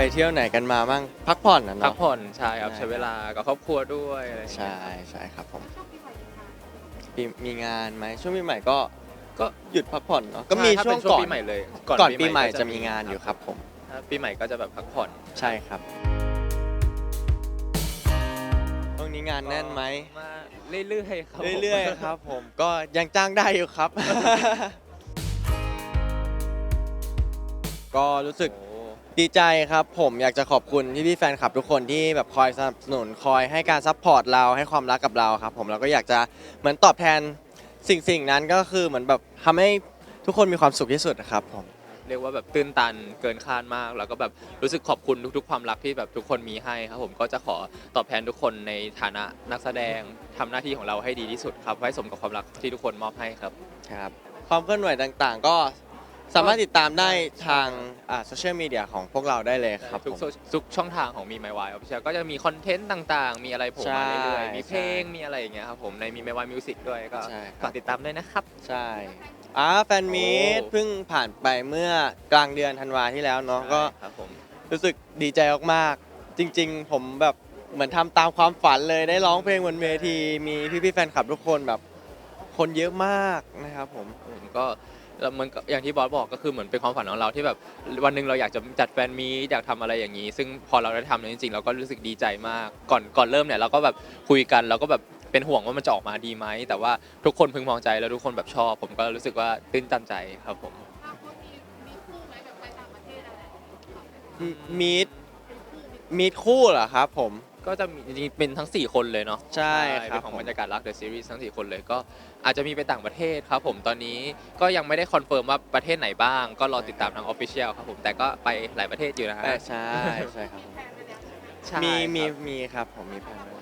ไปเที่ยวไหนกันมาบ้างพักผ่อนนะพักเนาะ ผ่อนใช่ครับใช่ ใช้เวลากับครอบครัวด้วยอะไรอย่างเงี้ยใช่ใช่ครับผมปีมีงานไหมช่วงปีใหม่ก็ก็หยุดพักผ่อนเนาะก็มีใถ้าช่วเป็งนก่อนปีใหม่เลยก่อนปีใหม่จะมีงานอยู่คครับรับผมถ้าปีใหม่ก็จะแบบพักผ่อนใช่ครับตรงนี้งานแน่นไหมมาเรื่อยๆครับผมเรื่อยๆครับ ผมก็ยังจ้างได้อยู่ครับ ก็รู้สึก โอ้ ดีใจครับผมอยากจะขอบคุณที่พี่ๆแฟนคลับทุกคนที่แบบคอยสนับสนุนคอยให้การซัพพอร์ตเราให้ความรักกับเราครับผมเราก็อยากจะเหมือนตอบแทนสิ่งสิ่งนั้นก็คือเหมือนแบบทำให้ทุกคนมีความสุขที่สุดนะครับผม เรียกว่าแบบตื้นตันเกินคาดมาก แล้วก็แบบรู้สึกขอบคุณทุกๆ ความรักที่แบบทุกคนมีให้ครับผมก็จะขอตอบแทนทุกคนในฐานะนักแสดงทำหน้าที่ของเราให้ดีที่สุดครับให้สมกับความรักที่ทุกคนมอบให้ครับ ครับความเคลื่อนไหวต่างๆ ก็ สามารถติดตามได้ทางโซเชียลมีเดียของพวกเราได้เลยครับทุกผมโซทุกช่องทางของมีไมวายออฟฟิเชียลก็จะมีคอนเทนต์ต่างๆ มีอะไรโผล่มาเรื่อยใช่ๆมีเพลง ใช่มีอะไรอย่างเงี้ยครับผมในมีไมวายมิวสิกด้วยก็ใช่ครับ ฝากติดตามด้วยนะครับ ใช่อ่าแฟนมีตโอ้ เพิ่งผ่านไปเมื่อกลางเดือนธันวาที่แล้วเนาะก็ใช่ครับผม รู้สึกดีใจมากๆ จริง ๆ ผมแบบเหมือนทำตามความฝันเลยได้ร้องเพลงบนเวที มีพี่ๆแฟนคลับทุกคนแบบคนเยอะมากนะครับผม ผมก็ แล้วมันก็อย่างที่บอสบอกก็คือเหมือนเป็นความฝันของเราที่แบบวันหนึ่งเราอยากจะจัดแฟนมีตอยากทำอะไรอย่างนี้ ซึ่งพอเราได้ทำเนี่ยจริงๆเราก็รู้สึกดีใจมาก ก่อนก่อนเริ่มเนี่ยเราก็แบบคุยกันเราก็แบบเป็นห่วงว่ามันจะออกมาดีไหมแต่ว่าทุกคนพึงพอใจแล้วทุกคนแบบชอบ ผมก็รู้สึกว่าตื้นตันใจครับผมมีดมีดคู่เหรอครับผม ก็จะมีจริงๆเป็นทั้ง 4 คนเลยเนาะใช่ครัเป็บนของผมบรรยากาศรักเดอะซีรีส์ทั้ง 4 คนเลยก็อาจจะมีไปต่างประเทศครับผมตอนนี้ก็ยังไม่ได้คอนเฟิร์มว่าประเทศไหนบ้าง ก็รอติดตามทางออฟฟิเชียลครับผมแต่ก็ไปหลายประเทศอยู่นะฮะแต่ใช่ใช่ครับผมใช่มีมีครับมีครับผมมีแผนไว้